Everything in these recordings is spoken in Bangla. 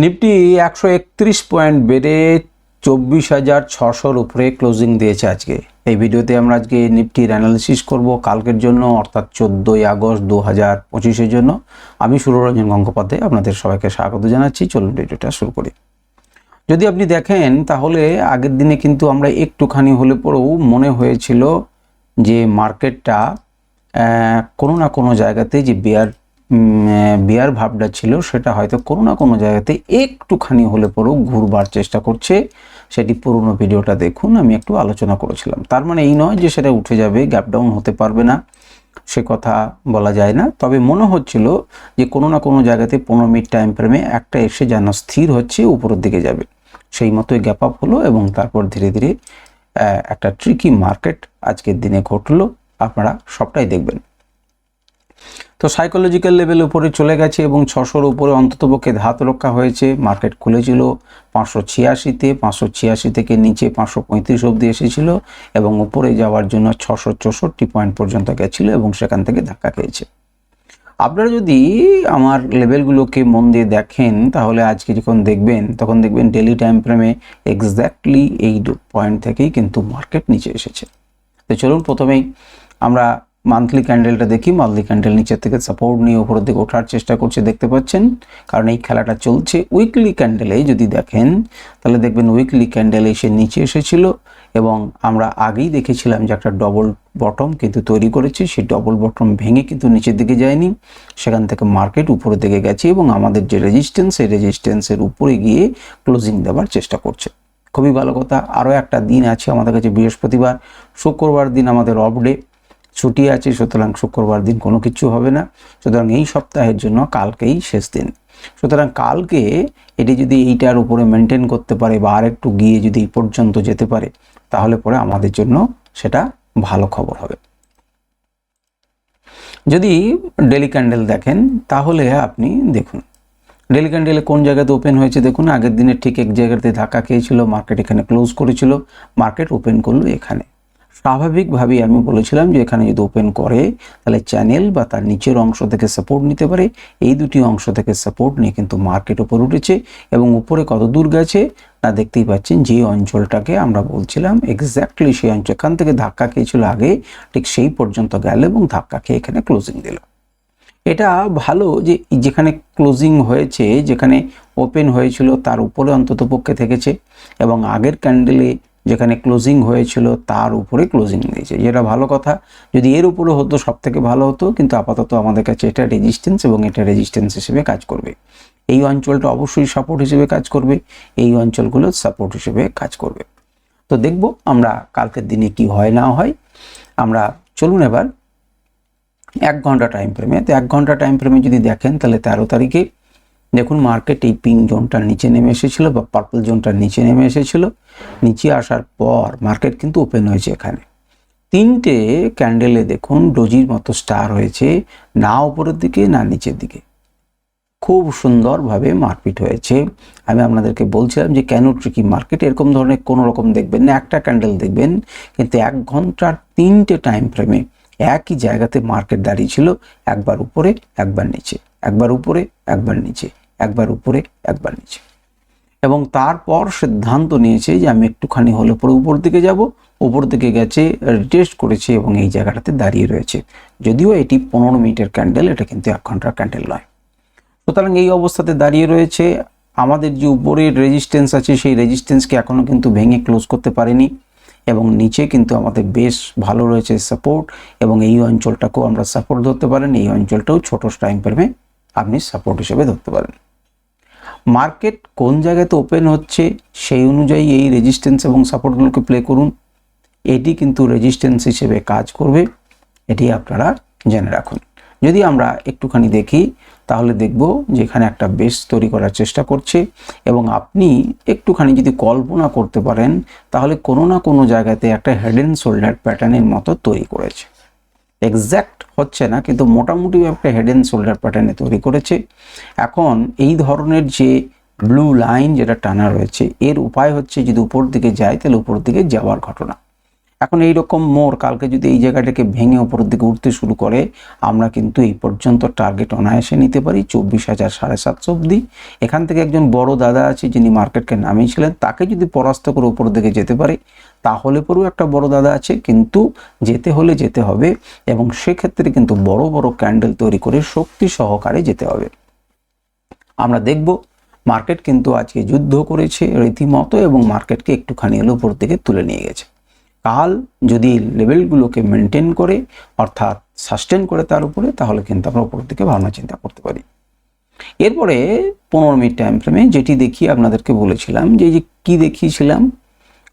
নিফটি একশো একত্রিশ পয়েন্ট বেড়ে চব্বিশ হাজার ছশোর উপরে ক্লোজিং দিয়েছে আজকে। এই ভিডিওতে আমরা আজকে নিফটির অ্যানালিসিস করব কালকের জন্য, অর্থাৎ চোদ্দোই আগস্ট দু হাজার পঁচিশের জন্য। আমি সুররঞ্জন গঙ্গোপাধ্যায়, আপনাদের সবাইকে স্বাগত জানাচ্ছি। চলুন ভিডিওটা শুরু করি। যদি আপনি দেখেন, তাহলে আগের দিনে কিন্তু আমরা একটুখানি হলে পরেও মনে হয়েছিল যে মার্কেটটা কোনো না কোনো জায়গাতে যে বিয়ার বিয়ার ভাবটা ছিল, সেটা হয়তো কোনো না কোনো জায়গাতে একটুখানি হলে পরেও ঘুরবার চেষ্টা করছে। সেটি পুরনো ভিডিওটা দেখুন, আমি একটু আলোচনা করেছিলাম। তার মানে এই নয় যে সেটা উঠে যাবে গ্যাপ ডাউন হতে পারবে না, সে কথা বলা যায় না। তবে মনে হচ্ছিল যে কোনো না কোনো জায়গাতে পনেরো মিনিট টাইম ফ্রেমে একটা এসে যেন স্থির হচ্ছে, উপরের দিকে যাবে। সেই মতোই গ্যাপ আপ হলো এবং তারপর ধীরে ধীরে একটা ট্রিকি মার্কেট আজকের দিনে ঘটলো। আপনারা সবটাই দেখবেন। তো সাইকোলজিক্যাল লেভেল উপরে চলে গেছে এবং ছশোর উপরে অন্ততপক্ষে ধাত রক্ষা হয়েছে। মার্কেট খুলেছিল পাঁচশো ছিয়াশিতে, পাঁচশো ছিয়াশি থেকে নিচে পাঁচশো পঁয়ত্রিশ অবধি এসেছিল এবং উপরে যাওয়ার জন্য ছশো চৌষট্টি পয়েন্ট পর্যন্ত গেছিল এবং সেখান থেকে ধাক্কা খেয়েছে। আপনারা যদি আমার লেভেলগুলোকে মন দিয়ে দেখেন, তাহলে আজকে যখন দেখবেন, তখন দেখবেন ডেলি টাইম ফ্রেমে এক্স্যাক্টলি এই পয়েন্ট থেকেই কিন্তু মার্কেট নিচে এসেছে। তো চলুন প্রথমেই আমরা মান্থলি ক্যান্ডেলটা দেখি মান্থলি ক্যান্ডেল নিচের থেকে সাপোর্ট নিয়ে উপরের দিকে ওঠার চেষ্টা করছে, দেখতে পাচ্ছেন? কারণ এই খেলাটা চলছে উইকলি ক্যান্ডেলে যদি দেখেন, তাহলে দেখবেন উইকলি ক্যান্ডেল এসে নিচে এসেছিল এবং আমরা আগেই দেখেছিলাম যে একটা ডবল বটম কিন্তু তৈরি করেছে, সেই ডবল বটম ভেঙে কিন্তু নিচের দিকে যায়নি। সেখান থেকে মার্কেট উপরের দিকে গেছে এবং আমাদের যে রেজিস্ট্যান্স সেই রেজিস্ট্যান্সের উপরে গিয়ে ক্লোজিং দেওয়ার চেষ্টা করছে। খুবই ভালো কথা। আরও একটা দিন আছে আমাদের কাছে বৃহস্পতিবার। শুক্রবার দিন আমাদের অফ ডে ছুটি আছে, সুতরাং শুক্রবার দিন কোনো কিছু হবে না। সুতরাং এই সপ্তাহের জন্য কালকেই শেষ দিন। সুতরাং কালকে এটি যদি এইটার উপরে মেনটেন করতে পারে বা আর একটু গিয়ে যদি এই পর্যন্ত যেতে পারে, তাহলে পরে আমাদের জন্য সেটা ভালো খবর হবে। যদি ডেলি ক্যান্ডেল দেখেন, তাহলে আপনি দেখুন ডেলি ক্যান্ডেলে কোন জায়গাতে ওপেন হয়েছে দেখুন, আগের দিনে ঠিক এক জায়গাতে ধাক্কা খেয়েছিল মার্কেট এখানে ক্লোজ করেছিল মার্কেট ওপেন করল এখানে। স্বাভাবিকভাবেই আমি বলেছিলাম যে এখানে যদি ওপেন করে, তাহলে চ্যানেল বা তার নিচের অংশ থেকে সাপোর্ট নিতে পারে। এই দুটি অংশ থেকে সাপোর্ট নিয়ে কিন্তু মার্কেট উপর উঠেছে এবং উপরে কত দূর গেছে না দেখতেই পাচ্ছেন যে অঞ্চলটাকে আমরা বলছিলাম এক্স্যাক্টলি সেই অঞ্চল। এখান থেকে ধাক্কা খেয়েছিল আগে, ঠিক সেই পর্যন্ত গেল এবং ধাক্কা খেয়ে এখানে ক্লোজিং দিল। এটা ভালো যে যেখানে ক্লোজিং হয়েছে, যেখানে ওপেন হয়েছিল, তার উপরে অন্তত পক্ষে থেকেছে এবং আগের ক্যান্ডেলে যেখানে ক্লোজিং হয়েছিল, তার উপরে ক্লোজিং দিয়েছে। যেটা ভালো কথা, যদি এর উপরে হতো সব থেকে ভালো হতো, কিন্তু আপাতত আমাদের কাছে এটা রেজিস্ট্যান্স এবং এটা রেজিস্ট্যান্স হিসেবে কাজ করবে। এই অঞ্চলটা অবশ্যই সাপোর্ট হিসেবে কাজ করবে, এই অঞ্চলগুলো সাপোর্ট হিসেবে কাজ করবে। তো দেখব আমরা কালকের দিনে কি হয়, না হয়। আমরা চলুন এবার এক ঘণ্টা টাইম ফ্রেমে তো এক ঘণ্টা টাইম ফ্রেমে যদি দেখেন, তাহলে তেরো তারিখে দেখুন মার্কেট এই পিঙ্ক জোনটার নিচে নেমে এসেছিল বা পার্পল জোনটার নিচে নেমে এসেছিল। নিচে আসার পর মার্কেট কিন্তু ওপেন হয়েছে এখানে। তিনটে ক্যান্ডেলে দেখুন ডোজির মতো স্টার হয়েছে, না উপরের দিকে, না নিচের দিকে। খুব সুন্দরভাবে মারপিট হয়েছে। আমি আপনাদেরকে বলছিলাম যে কেন ট্রিকি মার্কেট এরকম ধরনের কোনো রকম দেখবেন না, একটা ক্যান্ডেল দেখবেন, কিন্তু এক ঘণ্টার তিনটে টাইম ফ্রেমে একই জায়গাতে মার্কেট দাঁড়িয়ে ছিল একবার উপরে, একবার নিচে। একবার উপরে, একবার নিচে, একবার উপরে, একবার নিচে। এবং তারপর সিদ্ধান্ত নিয়েছে যে আমি একটুখানি হলে পরে উপর দিকে যাব, উপর দিকে গেছে রিটেস্ট করেছে এবং এই জায়গাটাতে দাঁড়িয়ে রয়েছে। যদিও এটি পনেরো মিনিটের ক্যান্ডেল এটা কিন্তু এক ঘণ্টার ক্যান্ডেল নয়। সুতরাং এই অবস্থাতে দাঁড়িয়ে রয়েছে। আমাদের যে উপরের রেজিস্ট্যান্স আছে, সেই রেজিস্ট্যান্সকে এখনও কিন্তু ভেঙে ক্লোজ করতে পারেনি এবং নিচে কিন্তু আমাদের বেশ ভালো রয়েছে সাপোর্ট এবং এই অঞ্চলটাকেও আমরা সাপোর্ট ধরতে পারেন। এই অঞ্চলটাও ছোট টাইম ফ্রেমে আপনি সাপোর্ট হিসেবে ধরতে পারেন। মার্কেট কোন জায়গাতে ওপেন হচ্ছে সেই অনুযায়ী এই রেজিস্ট্যান্স এবং সাপোর্টগুলোকে প্লে করুন। এটি কিন্তু রেজিস্ট্যান্স হিসেবে কাজ করবে, এটি আপনারা জেনে রাখুন। যদি আমরা একটুখানি দেখি, তাহলে দেখব যে এখানে একটা বেস তৈরি করার চেষ্টা করছে এবং আপনি একটুখানি যদি কল্পনা করতে পারেন, তাহলে কোনো না কোনো জায়গাতে একটা হেড অ্যান্ড শোল্ডার প্যাটার্নের মতো তৈরি করেছে। এক্স্যাক্ট হচ্ছে না, কিন্তু মোটামুটি একটা হেড অ্যান্ড শোল্ডার প্যাটার্নে তৈরি করেছে। এখন এই ধরনের যে ব্লু লাইন যেটা টানা রয়েছে, এর উপায় হচ্ছে যদি উপর দিকে যায়, তাহলে উপর দিকে যাওয়ার ঘটনা। এখন এই রকম মোড় কালকে যদি এই জায়গাটাকে ভেঙে ওপরের দিকে উঠতে শুরু করে, আমরা কিন্তু এই পর্যন্ত টার্গেট অনায়াসে নিতে পারি চব্বিশ হাজার সাড়ে সাতশো অব্দি এখান থেকে একজন বড় দাদা আছে, যিনি মার্কেটকে নামিয়েছিলেন, তাকে যদি পরাস্ত করে উপর দিকে যেতে পারে তাহলে পরেও একটা বড় দাদা আছে, কিন্তু যেতে হলে যেতে হবে এবং সেক্ষেত্রে কিন্তু বড় বড় ক্যান্ডেল তৈরি করে শক্তি সহকারে যেতে হবে। আমরা দেখব মার্কেট কিন্তু আজকে যুদ্ধ করেছে রীতিমতো এবং মার্কেটকে একটুখানি এলো উপর দিকে তুলে নিয়ে গেছে। কাল যদি লেভেলগুলোকে মেনটেন করে, অর্থাৎ সাস্টেন করে তার উপরে, তাহলে কিন্তু আমরা উপর দিকে ভাবনা চিন্তা করতে পারি। এরপরে পনেরো মিনিট টাইম ফ্রেমে যেটি দেখি, আপনাদেরকে বলেছিলাম যে কী দেখিয়েছিলাম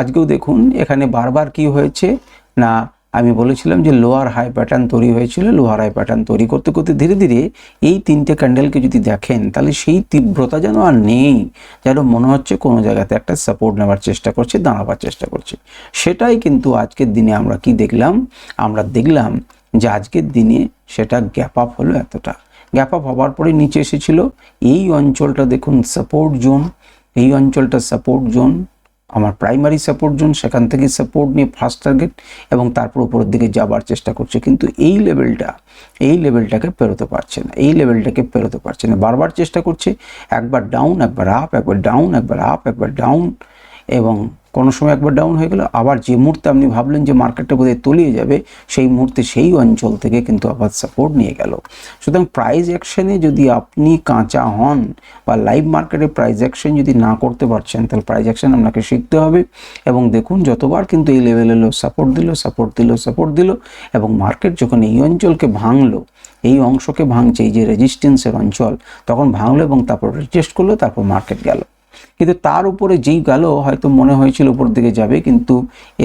আজকেও দেখুন, এখানে বারবার কি হয়েছে? না, আমি বলেছিলাম যে লোয়ার হাই প্যাটার্ন তৈরি হয়েছিল, লোয়ার হাই প্যাটার্ন তৈরি করতে করতে ধীরে ধীরে এই তিনটে ক্যান্ডেলকে যদি দেখেন, তাহলে সেই তীব্রতা যেন আর নেই, যেন মনে হচ্ছে কোনো জায়গাতে একটা সাপোর্ট নেওয়ার চেষ্টা করছে, দাঁড়াবার চেষ্টা করছে। সেটাই কিন্তু আজকের দিনে আমরা কি দেখলাম? আমরা দেখলাম যে আজকের দিনে সেটা গ্যাপ আপ হলো এতটা। গ্যাপ আপ হওয়ার পরে নিচে এসেছিল, এই অঞ্চলটা দেখুন সাপোর্ট জোন এই অঞ্চলটা সাপোর্ট জোন আমার প্রাইমারি সাপোর্ট জোন সেখান থেকে সাপোর্ট নিয়ে ফার্স্ট টার্গেট এবং তারপর উপরের দিকে যাবার চেষ্টা করছে। কিন্তু এই লেভেলটা এই লেভেলটাকে পেরোতে পারছে না। এই লেভেলটাকে পেরোতে পারছে না। বারবার চেষ্টা করছে, একবার ডাউন একবার আপ একবার ডাউন একবার আপ একবার ডাউন এবং কোনো সময় একবার ডাউন হয়ে গেল, আবার যে মুহূর্তে আপনি ভাবলেন যে মার্কেটটা বোধহয় তলিয়ে যাবে, সেই মুহূর্তে সেই অঞ্চল থেকে কিন্তু আবার সাপোর্ট নিয়ে গেল। সুতরাং প্রাইস অ্যাকশনে যদি আপনি কাঁচা হন বা লাইভ মার্কেটে প্রাইস অ্যাকশন যদি না করতে পারছেন, তাহলে প্রাইস অ্যাকশন আপনাকে শিখতে হবে। এবং দেখুন, যতবার কিন্তু এই লেভেল এলো সাপোর্ট দিল সাপোর্ট দিল সাপোর্ট দিল, এবং মার্কেট যখন এই অঞ্চলকে ভাঙলো, এই অংশকে ভাঙছে, এই যে রেজিস্ট্যান্সের অঞ্চল, তখন ভাঙলো এবং তারপর রেজিস্ট করল, তারপর মার্কেট গেল। কিন্তু তার উপরে যেই গেল, হয়তো মনে হয়েছিল উপর দিকে যাবে, কিন্তু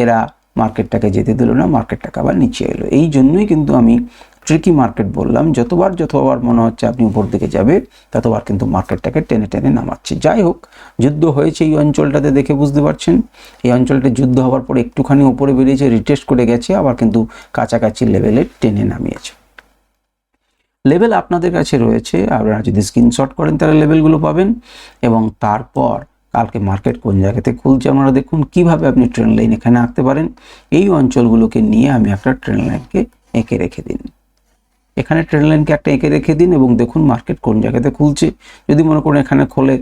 এরা মার্কেটটাকে যেতে দিল না মার্কেটটাকে আবার নিচে এলো। এই জন্যই কিন্তু আমি ট্রিকি মার্কেট বললাম, যতবার যতবার মনে হচ্ছে আপনি উপর দিকে যাবে, ততবার কিন্তু মার্কেটটাকে টেনে টেনে নামাচ্ছে। যাই হোক, যুদ্ধ হয়েছে এই অঞ্চলটাতে দেখে বুঝতে পারছেন। এই অঞ্চলটা যুদ্ধ হওয়ার পর একটুখানি উপরে বেরিয়েছে রিটেস্ট করে গেছে, আবার কিন্তু কাছাকাছি লেভেলে টেনে নামিয়েছে। লেভেল আপনাদের কাছে রয়েছে, আপনারা যদি স্ক্রিনশট করেন তাহলে লেভেলগুলো পাবেন। এবং তারপর কালকে মার্কেট কোন জায়গাতে খুলছে, আপনারা দেখুন কীভাবে আপনি ট্রেন লাইন এখানে আঁকতে পারেন। এই অঞ্চলগুলোকে নিয়ে আমি একটা ট্রেন লাইনকে এঁকে রেখে দিন। এখানে ট্রেন লাইনকে একটা এঁকে রেখে দিন এবং দেখুন মার্কেট কোন জায়গাতে খুলছে। যদি মনে করেন এখানে খোলে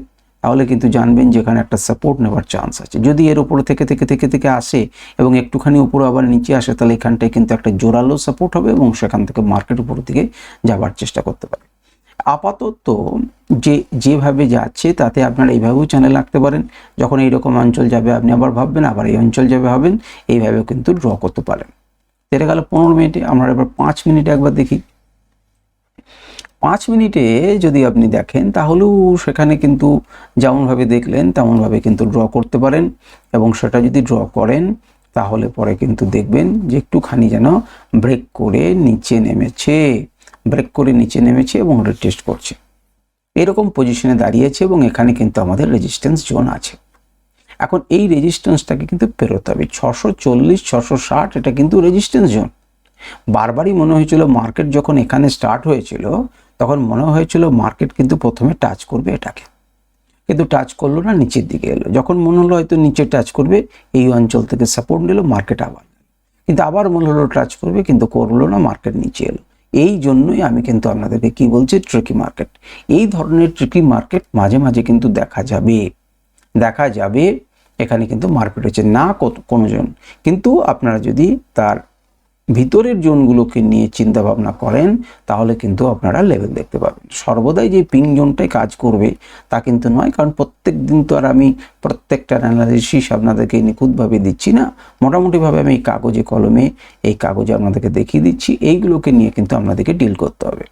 তাহলে কিন্তু জানবেন যে এখানে একটা সাপোর্ট নেওয়ার চান্স আছে। যদি এর উপরে থেকে থেকে থেকে থেকে আসে এবং একটুখানি উপরে আবার নিচে আসে, তাহলে এখানটায় কিন্তু একটা জোরালো সাপোর্ট হবে এবং সেখান থেকে মার্কেট উপরের দিকে যাবার চেষ্টা করতে পারে। আপাতত যে, যেভাবে যাচ্ছে, তাতে আপনারা এইভাবেও চ্যানেল রাখতে পারেন। যখন এইরকম অঞ্চল যাবে, আপনি আবার ভাববেন, আবার এই অঞ্চল যাবে ভাবেন, এইভাবেও কিন্তু ড্র করতে পারেন। এটা গেল পনেরো মিনিটে, আমরা এবার পাঁচ মিনিটে একবার দেখি। পাঁচ মিনিটে যদি আপনি দেখেন, তাহলেও সেখানে কিন্তু যেমনভাবে দেখলেন, তেমনভাবে কিন্তু ড্র করতে পারেন এবং সেটা যদি ড্র করেন, তাহলে পরে কিন্তু দেখবেন যে একটুখানি যেন ব্রেক করে নিচে নেমেছে ব্রেক করে নিচে নেমেছে এবং রিটেস্ট করছে। এরকম পজিশনে দাঁড়িয়েছে এবং এখানে কিন্তু আমাদের রেজিস্ট্যান্স জোন আছে। এখন এই রেজিস্ট্যান্সটাকে কিন্তু পেরোতে হবে। ছশো চল্লিশ, ছশো ষাট, এটা কিন্তু রেজিস্ট্যান্স জোন বারবারই মনে হয়েছিল মার্কেট যখন এখানে স্টার্ট হয়েছিল তখন মনে হয়েছিল মার্কেট কিন্তু প্রথমে টাচ করবে এটাকে। কিন্তু টাচ করল না, নিচের দিকে এলো। যখন মনে হলো হয়তো নিচে টাচ করবে, এই অঞ্চল থেকে সাপোর্ট নিল মার্কেট আবার। কিন্তু আবার মনে হলো টাচ করবে, কিন্তু করল না মার্কেট নিচে এলো। এই জন্যই আমি কিন্তু আপনাদেরকে কি বলছি ট্রিকি মার্কেট এই ধরনের ট্রিকি মার্কেট মাঝে মাঝে কিন্তু দেখা যাবে। দেখা যাবে, এখানে কিন্তু মার্কেট হচ্ছে না কোনোজন কিন্তু আপনারা যদি তার ভিতরের জোনগুলোকে নিয়ে চিন্তা ভাবনা করেন, তাহলে কিন্তু আপনারা লেভেল দেখতে পাবেন। সর্বদাই যে পিং জোনটাই কাজ করবে, তা কিন্তু নয়, কারণ প্রত্যেক দিন তো আর আমি প্রত্যেকটা অ্যানালিসিস আপনাদেরকে নিখুঁতভাবে দিচ্ছি না। মোটামুটিভাবে আমি এই কাগজে কলমে এই কাগজে আপনাদেরকে দেখিয়ে দিচ্ছি, এইগুলোকে নিয়ে কিন্তু আপনাদেরকে ডিল করতে হবে।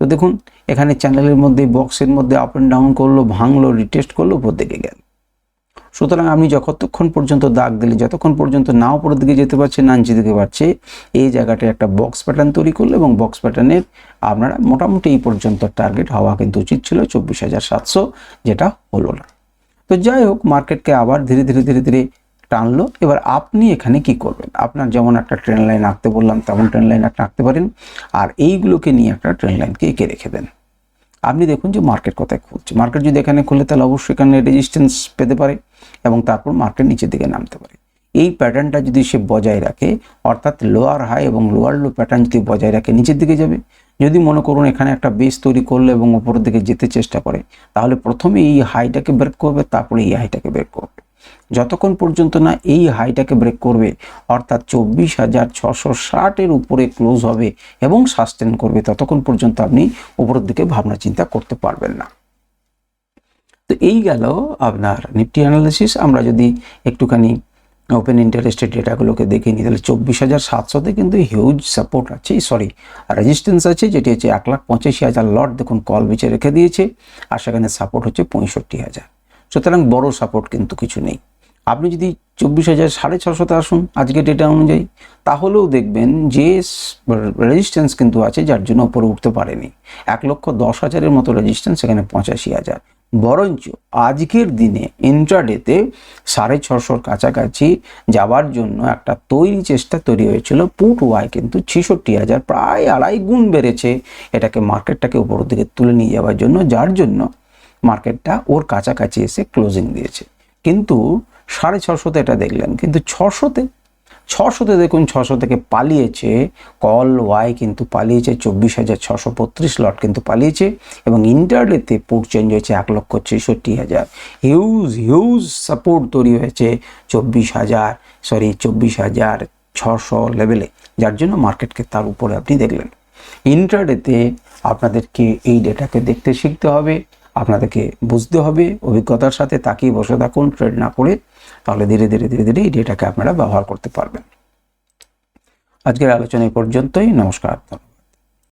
তো দেখুন, এখানে চ্যানেলের মধ্যে বক্সের মধ্যে আপ অ্যান্ড ডাউন করল, ভাঙলো রিটেস্ট করল, উপর দিকে গেল। সুতরাং আপনি যতক্ষণ পর্যন্ত দাগ দিলে, যতক্ষণ পর্যন্ত না উপরের দিকে যেতে পারছে, না নিচে দিকে পারছে, এই জায়গাটায় একটা বক্স প্যাটার্ন তৈরি করল এবং বক্স প্যাটার্নের আপনারা মোটামুটি এই পর্যন্ত টার্গেট হওয়া কিন্তু উচিত ছিল চব্বিশ হাজার সাতশো, যেটা হলো না। তো যাই হোক মার্কেটকে আবার ধীরে ধীরে ধীরে ধীরে টানলো। এবার আপনি এখানে কি করবেন? আপনার যেমন একটা ট্রেন লাইন আঁকতে বললাম, তেমন ট্রেন লাইন একটা আঁকতে পারেন। আর এইগুলোকে নিয়ে একটা ট্রেন লাইনকে এঁকে রেখে দেন। আপনি দেখুন যে মার্কেট কোথায় খুলছে। মার্কেট যদি এখানে খুলে, তাহলে অবশ্যই এখানে রেজিস্ট্যান্স পেতে পারে এবং তারপর মার্কেট নিচের দিকে নামতে পারে। এই প্যাটার্নটা যদি সে বজায় রাখে, অর্থাৎ লোয়ার হাই এবং লোয়ার লো প্যাটার্ন যদি বজায় রাখে, নিচের দিকে যাবে। যদি মনে করুন এখানে একটা বেস তৈরি করল এবং উপরের দিকে যেতে চেষ্টা করে, তাহলে প্রথমে এই হাইটাকে ব্রেক করবে, তারপরে এই হাইটাকে ব্রেক করবে। যতক্ষণ পর্যন্ত না এই হাইটাকে ব্রেক করবে, অর্থাৎ চব্বিশ হাজার ছশো ষাটের উপরে ক্লোজ হবে এবং সাস্টেন করবে, ততক্ষণ পর্যন্ত আপনি উপরের দিকে ভাবনা চিন্তা করতে পারবেন না। তো এই গেল আপনার নিফটি অ্যানালিসিস আমরা যদি একটুখানি ওপেন ইন্টারেস্টের ডেটাগুলোকে দেখে নিই, তাহলে চব্বিশ হাজার সাতশোতে কিন্তু হিউজ সাপোর্ট আছে সরি রেজিস্ট্যান্স আছে, যেটি হচ্ছে এক লাখ পঁচাশি হাজার লট দেখুন কল বিচে রেখে দিয়েছে, আর সেখানে সাপোর্ট হচ্ছে পঁয়ষট্টি হাজার। সুতরাং বড় সাপোর্ট কিন্তু কিছু নেই। আপনি যদি চব্বিশ হাজার সাড়ে ছশোতে আসুন আজকে ডেটা অনুযায়ী, তাহলেও দেখবেন যে রেজিস্ট্যান্স কিন্তু আছে যার জন্য উপরে উঠতে পারেনি। এক লক্ষ দশ হাজারের মতো রেজিস্ট্যান্স সেখানে পঁচাশি হাজার। বরঞ্চ আজকের দিনে ইন্ট্রাডেতে সাড়ে ছশোর কাছাকাছি যাওয়ার জন্য একটা তৈরি চেষ্টা তৈরি হয়েছিল। পুট ওয়াই কিন্তু ছেষট্টি হাজার, প্রায় আড়াই গুণ বেড়েছে এটাকে মার্কেটটাকে উপরের দিকে তুলে নিয়ে যাওয়ার জন্য, যার জন্য মার্কেটটা ওর কাছাকাছি এসে ক্লোজিং দিয়েছে। কিন্তু সাড়ে ছশোতে এটা দেখলেন, কিন্তু ছশোতে ছশোতে দেখুন, ছশো থেকে পালিয়েছে কল ওয়াই কিন্তু পালিয়েছে, চব্বিশ হাজার ছশো বত্রিশ লট কিন্তু পালিয়েছে, এবং ইন্টারডেতে পোর্ট চেঞ্জ হয়েছে এক লক্ষ ছেষট্টি হাজার। হিউজ হিউজ সাপোর্ট তৈরি হয়েছে চব্বিশ হাজার সরি চব্বিশ হাজার ছশো লেভেলে যার জন্য মার্কেটকে তার উপরে আপনি দেখলেন। ইন্টারডেতে আপনাদেরকে এই ডেটাকে দেখতে শিখতে হবে। আপনাদেরকে বুঝতে হবে, অভিজ্ঞতার সাথে তাকিয়ে বসে থাকুন ট্রেড না করে তাহলে ধীরে ধীরে ধীরে ধীরে এই ডেটাকে আপনারা ব্যবহার করতে পারবেন। আজকের আলোচনা পর্যন্তই, নমস্কার।